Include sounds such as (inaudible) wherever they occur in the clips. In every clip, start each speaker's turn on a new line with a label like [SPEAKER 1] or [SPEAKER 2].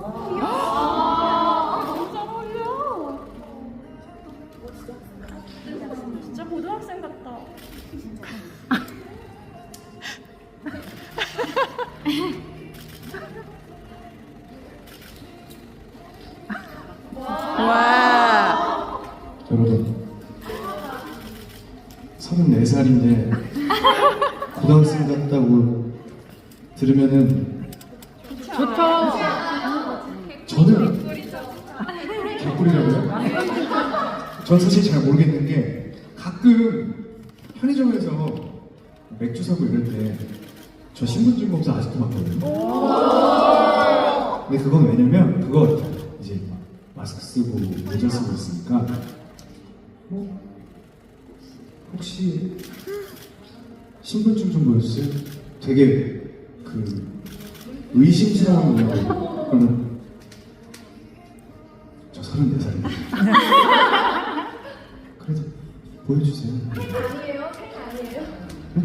[SPEAKER 1] 너무 잘 어울려. 진짜 고등학생 같다.
[SPEAKER 2] 와.
[SPEAKER 3] 여러분 34살인데 고등학생 같다고 들으면은
[SPEAKER 2] 좋죠.
[SPEAKER 3] 저는 개꿀이라고요? 전 사실 잘 모르겠는 게 가끔 편의점에서 맥주 사고 이럴 때 저 신분증 검사 아직도 받거든요. 근데 그건 왜냐면 그거 이제 마스크 쓰고 모자 쓰고 있으니까 뭐 혹시 신분증 좀 보여주세요. 되게 그 의심스러운 거예요. 그러면 저 34살인데 (laughs) 그래도 보여주세요.
[SPEAKER 4] 아니에요? 팬 아니에요?
[SPEAKER 3] 네?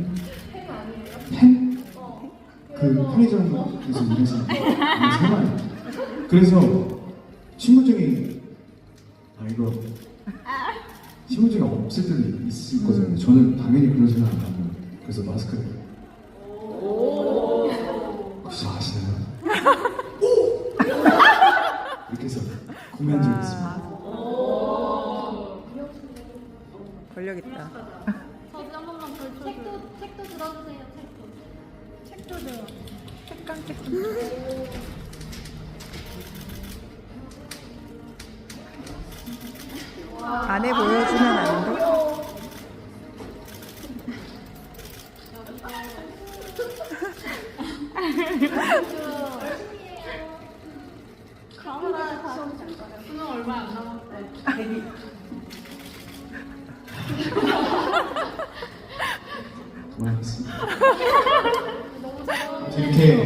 [SPEAKER 4] 팬 아니에요?
[SPEAKER 3] 펜?
[SPEAKER 4] 어.
[SPEAKER 3] 그 편의점에서 일하시는 생활. 그래서 신분증이 아 이거 신분증이 없을 때도 있을 거잖아요. 저는 당연히 그런 생각 안 하고 그래서 마스크를 혹시 아시나요? (laughs) 이렇게 해서 구매한 적이 있습니다.
[SPEAKER 2] 권력 있다.
[SPEAKER 4] 저도 한 번만 더 책도 책도 들어주세요. 책도.
[SPEAKER 1] 책도 줘.
[SPEAKER 2] 책감 책감. 안에 보여주면 안 돼? (laughs)
[SPEAKER 4] 될까요?
[SPEAKER 1] 수능 얼마 안 남았대.
[SPEAKER 3] 고맙습니다.
[SPEAKER 4] 너무 잘 어울려요.
[SPEAKER 3] 이렇게